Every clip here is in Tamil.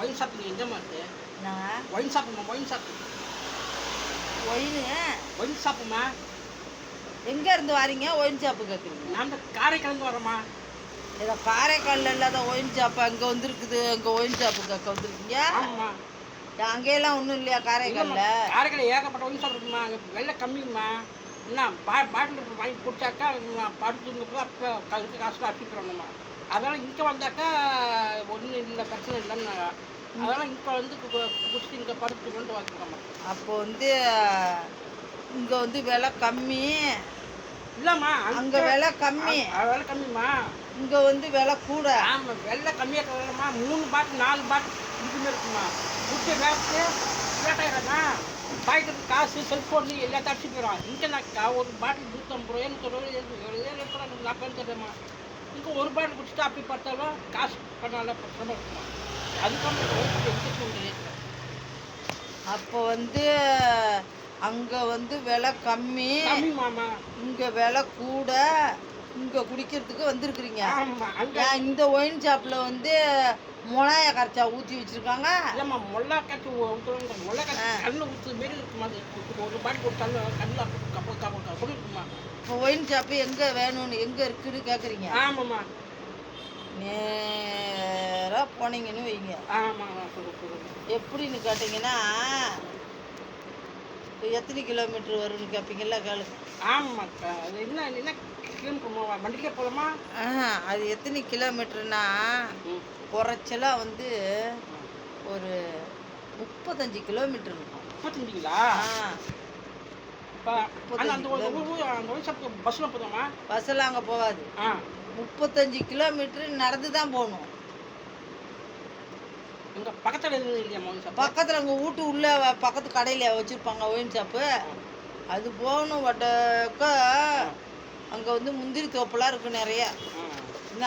ஒயின் ஷாப் நீ எங்கம்மா இருக்கு? ஒயின் ஷாப்புமா ஒயின் ஷாப் ஒயின் ஒயின் ஷாப்புமா எங்க இருந்து வாரீங்க? ஒயின் ஷாப்பு கேட்குறீங்க நான் இந்த காரைக்கிழந்து வரேம்மா. ஏதோ காரைக்காலில் இல்லாத ஒயின் ஷாப்பு அங்கே வந்துருக்குது. அங்கே ஒயின் ஷாப்பு கேட்க வந்துருக்கீங்க? ஆமாம்மா. அங்கேயெல்லாம் ஒன்றும் இல்லையா காரைக்காலில்? காரைக்கால் ஏகப்பட்ட ஒயின் ஷாப் இருக்குமா அங்கே வெள்ளை கம்மிங்கம்மா என்ன பா பாட்டில் வாங்கி குடிச்சாக்கா நான் படுத்துங்க அப்போ கழுத்து காசு அடிச்சுக்கிறோம்மா அதனால் இங்கே வந்தாக்கா பிரச்சனை இல்லைன்னு அதனால் இங்கே வந்து கு- கு- குடிச்சிட்டு இங்கே படுத்துக்கணும்னு வாங்கிக்கிறோம்மா அப்போ வந்து இங்கே வந்து விலை கம்மி. இல்லைம்மா அங்கே விலை கம்மி. வேலை கம்மிம்மா. இங்கே வந்து விலை கூட. ஆமாம் வெள்ளை கம்மியாக இருக்கிறமா மூணு பாட்டு நாலு பாட்டு இதுமே இருக்குமா குடிச்ச வேஸ்ட்டு லேட்டாயிரமா பாய்க்கிறது காசு செல்ஃபோன் எல்லாத்தையும் அடிச்சு போயிடும் இங்கே நான் ஒரு பாட்டில் நூற்றம்பது ரூபாய் நூற்றம்பது ரூபாய் நாற்பது தரேம்மா இங்கே ஒரு பாட்டில் குடிச்சிட்டு அப்படி பார்த்தாலும் காசு பண்ணால பிரச்சனை இருக்குமா? அதுக்கப்புறம் அப்போ வந்து அங்கே வந்து விலை கம்மி. மாமா. இங்கே விலை கூட இங்கே குடிக்கிறதுக்கு வந்திருக்கிறீங்க. இந்த ஒயின் ஷாப்பில் வந்து முனாய கரைச்சா ஊற்றி வச்சுருக்காங்க. இல்லைம்மா ஊற்றுவாங்க முல்லா காய்ச்சி ஆ. கண்ணு ஊற்று மாரி இருக்குமா அது ஒரு பாட்டில் கொடுத்தாலும் கண்ணில் கப்ப கப்ப கொடு இருக்குமா? இப்போ ஒயின் ஷாப்பு எங்கே வேணும்னு எங்கே இருக்குன்னு கேட்குறீங்க ஆமாம்மா. நேராக போனீங்கன்னு வைங்க. ஆமாம் சொல்லு சொல்லு எப்படின்னு கேட்டிங்கன்னா எத்தனை கிலோமீட்டர் வரும்னு கேட்பீங்கல்ல கேளு. ஆமாக்கா அது என்ன என்ன அது எத்தனை கிலோமீட்டர்னா ம். குறைச்சலாக வந்து ஒரு முப்பத்தஞ்சு கிலோமீட்டர் இருக்கும். முப்பத்தஞ்சுங்களா? பஸ்ஸில் அங்கே போகாது. முப்பத்தஞ்சு கிலோமீட்டர் நடந்து தான் போகணும். எங்கள் பக்கத்தில் இல்லையா பக்கத்தில் உங்கள் வீட்டு உள்ளே பக்கத்து கடையில் வச்சுருப்பாங்க ஒயின் ஷாப்பு. அது போகணும் வட்டக்க அங்கே வந்து முந்திரி தோப்புலாம் இருக்குது நிறைய. என்ன?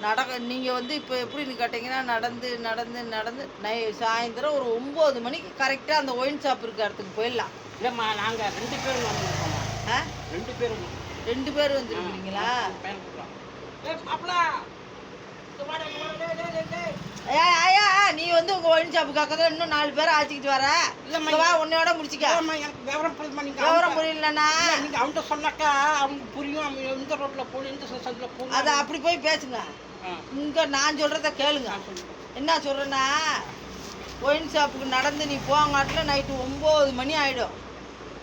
நடக்க நீங்கள் வந்து இப்போ எப்படின்னு கேட்டிங்கன்னா நடந்து நடந்து நடந்து நை சாயந்தரம் ஒரு ஒம்பது மணிக்கு கரெக்டாக அந்த ஒயின் ஷாப் இருக்க இடத்துக்கு போயிடலாம். இல்லைம்மா நாங்கள் ரெண்டு பேரும் வந்துருக்கோம்மா. ஆ? ரெண்டு பேரும் ரெண்டு பேர் வந்துருக்கீங்களா? கூப்பிட்றோம் ஏ. ஐயா ஐயா நீ வந்து உங்கள் ஒயின் ஷாப்பு பக்கத்தில் இன்னும் நாலு பேரை ஆச்சிக்கிட்டு வர. இல்லைம்மா, வா உன்னையோட முடிச்சிக்க. விவரம் புரியுதும்மா, நீங்க விவரம் புரியலண்ணா. இல்ல, நீங்க அவன்கிட்ட சொன்னாக்கா அவனுக்கு புரியும் அவன் எந்த ரோட்ல போகணும் எந்த சந்தில் போகணும் அதை அப்படி போய் பேசுங்க. இங்கே நான் சொல்கிறத கேளுங்க. என்ன சொல்கிறேன்னா ஒயின் ஷாப்புக்கு நடந்து நீ போங்காட்டில் நைட்டு ஒம்பது மணி ஆகிடும்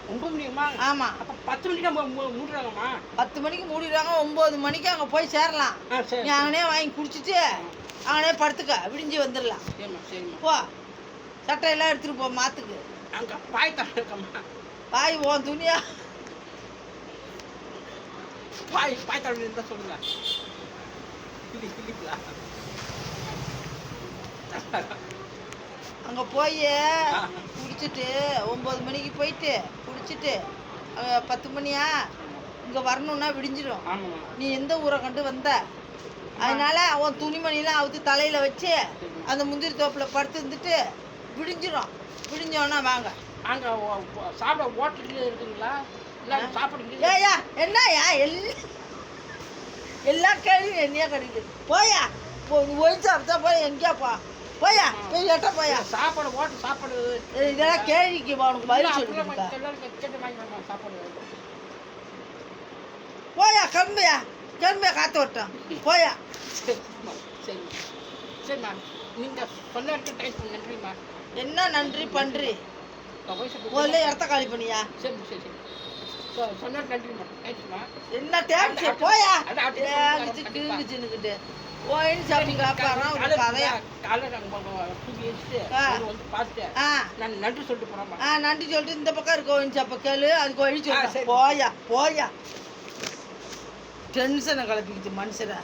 ஒன்பது மணிக்குமா? ஆமாம் அப்போ பத்து மணிக்கு நம்ம மூ- மூடுறாங்கம்மா? பத்து மணிக்கு மூடிடுவாங்க ஒம்பது மணிக்கு அங்கே போய் சேரலாம். நீ அங்கனே வாங்கி குடிச்சிட்டு அங்கனே படுத்துக்க விடிஞ்சு வந்துடலாம் போ. சட்டையெல்லாம் எடுத்துகிட்டு போ மாற்றுக்கு அங்கே பாய் தான் இருக்கம்மா. வாய் உன் துணியா? பாய் பாய் தடவை இருந்தால் சொல்லுங்க. அங்கே போய் குடிச்சிட்டு ஒம்பது மணிக்கு போயிட்டு குடிச்சிட்டு பத்து மணியா? இங்கே வரணுன்னா விடிஞ்சிடும் நீ எந்த ஊரை கண்டு வந்த? அதனால அவன் துணிமணிலாம் அவுத்து தலையில் வச்சு அந்த முந்திரி தோப்பில் படுத்து இருந்துட்டு விடிஞ்சிரும். விடிஞ்சோன்னா வாங்க. அங்கே சாப்பிட ஹோட்டல் இருக்குங்களா? இல்லை சாப்பிடுங்க. ஏயா என்னயா எல்லா எல்லா கேள்வியும் என்னையா கிடைக்குது போயா ஒயின் சாப்பிட்டா போய் எங்கேயா போ. போயா போய் எட்ட போயா சாப்பாடு இதெல்லாம் கேள்விக்கு உனக்கு பதில் சொல்லுங்க போயா கிளம்பியா. கிளம்பியா காத்து வரட்டும் போயா சரிம்மா சரிம்மா சரிம்மா நீங்கள் டைம் நன்றிம்மா என்ன நன்றி பன்றி? முதல்ல இடத்த காலி பண்ணியா? சரி சரி சரி. சொன்ன நன்றிம்மா தேங்க்ஸ்மா என்ன டேக்ஸி போயா. கிழிச்சுன்னுக்கிட்டு ஒயின் ஷாப்பிங் அப்புறம் ஒரு கதையா? காலையில் நாங்கள் தூக்கி வச்சுட்டு ஆ. அவரு வந்து பார்த்துட்டு ஆ. நான் நன்றி சொல்லிட்டு போகிறோம்மா ஆ நன்றி சொல்லிட்டு இந்த பக்கம் இருக்க ஒயின் ஷாப்பை கேளு அதுக்கு வழி சரி. போயா போயா. டென்ஷனை கிளப்பிக்கிட்டு மனுஷனை.